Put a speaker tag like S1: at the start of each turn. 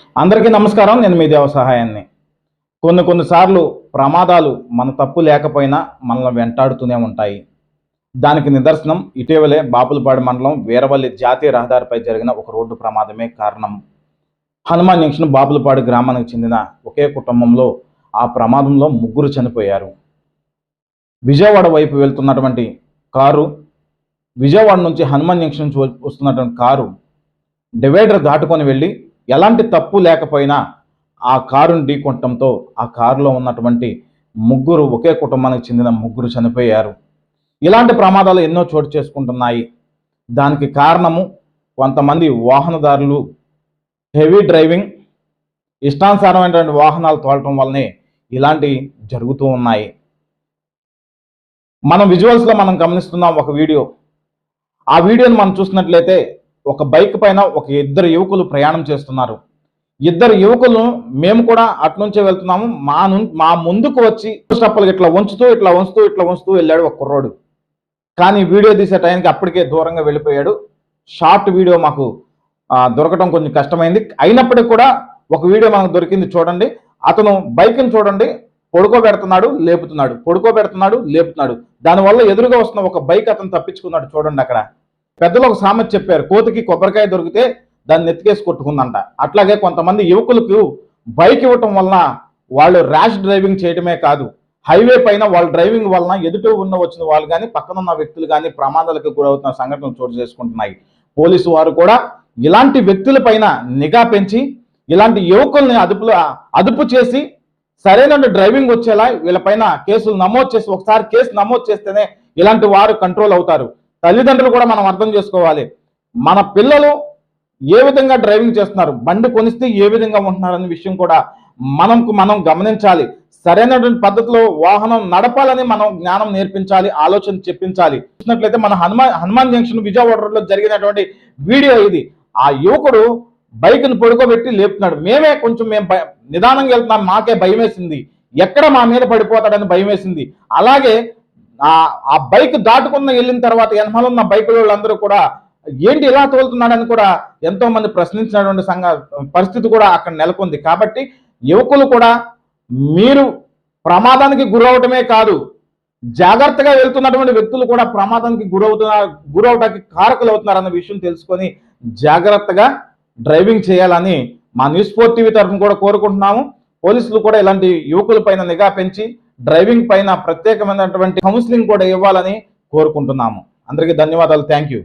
S1: అందరికీ నమస్కారం. నేను మీ దేవ సహాయాన్ని. కొన్ని కొన్నిసార్లు ప్రమాదాలు మన తప్పు లేకపోయినా మనల్ని వెంటాడుతూనే ఉంటాయి. దానికి నిదర్శనం ఇటీవలే బాపులపాడు మండలం వీరవల్లి జాతీయ రహదారిపై జరిగిన ఒక రోడ్డు ప్రమాదమే కారణం. హనుమాన్ జంక్షన్ బాపులపాడు గ్రామానికి చెందిన ఒకే కుటుంబంలో ఆ ప్రమాదంలో ముగ్గురు చనిపోయారు. విజయవాడ వైపు వెళ్తున్నటువంటి కారు విజయవాడ నుంచి హనుమాన్ జంక్షన్ నుంచి వస్తున్నటువంటి కారు డివైడర్ దాటుకొని వెళ్ళి ఎలాంటి తప్పు లేకపోయినా ఆ కారును ఢీకొనటంతో ఆ కారులో ఉన్నటువంటి ముగ్గురు ఒకే కుటుంబానికి చెందిన ముగ్గురు చనిపోయారు. ఇలాంటి ప్రమాదాలు ఎన్నో చోటు చేసుకుంటున్నాయి. దానికి కారణము కొంతమంది వాహనదారులు హెవీ డ్రైవింగ్ ఇష్టానుసారమైనటువంటి వాహనాలు తోలటం వల్లనే ఇలాంటి జరుగుతూ ఉన్నాయి. మనం విజువల్స్లో మనం గమనిస్తున్నాం ఒక వీడియో. ఆ వీడియోని మనం చూసినట్లయితే ఒక బైక్ పైన ఒక ఇద్దరు యువకులు ప్రయాణం చేస్తున్నారు. ఇద్దరు యువకులు మేము కూడా అట్నుంచే వెళ్తున్నాము. మా ను మా ముందుకు వచ్చి స్టెప్పులు ఇట్లా ఉంచుతూ ఇట్లా వంచుతూ ఇట్లా వంచుతూ వెళ్ళాడు ఒక కుర్రోడు. కానీ వీడియో తీసే టైంకి అప్పటికే దూరంగా వెళ్ళిపోయాడు. షార్ట్ వీడియో మాకు దొరకటం దొరకడం కొంచెం కష్టమైంది. అయినప్పటికీ కూడా ఒక వీడియో మనకు దొరికింది చూడండి. అతను బైక్ని చూడండి. పడుకోబెడుతున్నాడు లేపుతున్నాడు. పడుకోబెడుతున్నాడు లేపుతున్నాడు. దానివల్ల ఎదురుగా వస్తున్న ఒక బైక్ అతను తప్పించుకున్నాడు చూడండి అక్కడ. పెద్దలు ఒక సామెత చెప్పారు కోతికి కొబ్బరికాయ దొరికితే దాన్ని ఎత్తికేసి కొట్టుకుందంట. అట్లాగే కొంతమంది యువకులకు బైక్ ఇవ్వటం వలన వాళ్ళు ర్యాష్ డ్రైవింగ్ చేయడమే కాదు హైవే పైన వాళ్ళ డ్రైవింగ్ వలన ఎదుట ఉన్న వచ్చిన వాళ్ళు కానీ పక్కన ఉన్న వ్యక్తులు కానీ ప్రమాదాలకు గురవుతున్న సంఘటనలు చోటు చేసుకుంటున్నాయి. పోలీసు వారు కూడా ఇలాంటి వ్యక్తుల పైన నిఘా పెంచి ఇలాంటి యువకుల్ని అదుపులో అదుపు చేసి సరైన డ్రైవింగ్ వచ్చేలా వీళ్ళపైన కేసులు నమోదు చేసి ఒకసారి కేసు నమోదు చేస్తేనే ఇలాంటి వారు కంట్రోల్ అవుతారు. తల్లిదండ్రులు కూడా మనం అర్థం చేసుకోవాలి. మన పిల్లలు ఏ విధంగా డ్రైవింగ్ చేస్తున్నారు బండి కొనిస్తే ఏ విధంగా ఉంటున్నారు అనే విషయం కూడా మనకు మనం గమనించాలి. సరైనటువంటి పద్ధతిలో వాహనం నడపాలని మనం జ్ఞానం నేర్పించాలి ఆలోచన చెప్పించాలి. చూసినట్లయితే మన హనుమాన్ హనుమాన్ జంక్షన్ విజయవాడ రోడ్లో జరిగినటువంటి వీడియో ఇది. ఆ యువకుడు బైక్ను పడుకోబెట్టి లేపుతున్నాడు. మేమే కొంచెం మేము భయ- నిదానంగా వెళ్తున్నాం మాకే భయం వేసింది ఎక్కడ మా మీద పడిపోతాడని భయం వేసింది అలాగే ఆ బైక్ దాటుకున్న వెళ్ళిన తర్వాత వెనకాల ఉన్న బైక్ వాళ్ళందరూ కూడా ఏంటి ఇలా తోలుతున్నాడని కూడా ఎంతో మంది ప్రశ్నించినటువంటి సంఘ పరిస్థితి కూడా అక్కడ నెలకొంది. కాబట్టి యువకులు కూడా మీరు ప్రమాదానికి గురవటమే కాదు జాగ్రత్తగా వెళ్తున్నటువంటి వ్యక్తులు కూడా ప్రమాదానికి గురవుతున్నారు గురవటానికి కారకులు అవుతున్నారు అన్న విషయం తెలుసుకొని జాగ్రత్తగా డ్రైవింగ్ చేయాలని మా న్యూస్ ఫోర్ టీవీ తరఫున కూడా కోరుకుంటున్నాము. పోలీసులు కూడా ఇలాంటి యువకుల పైన నిఘా పెంచి డ్రైవింగ్ పైన ప్రత్యేకమైనటువంటి కౌన్సిలింగ్ కూడా ఇవ్వాలని కోరుకుంటున్నాము. అందరికీ ధన్యవాదాలు. Thank you.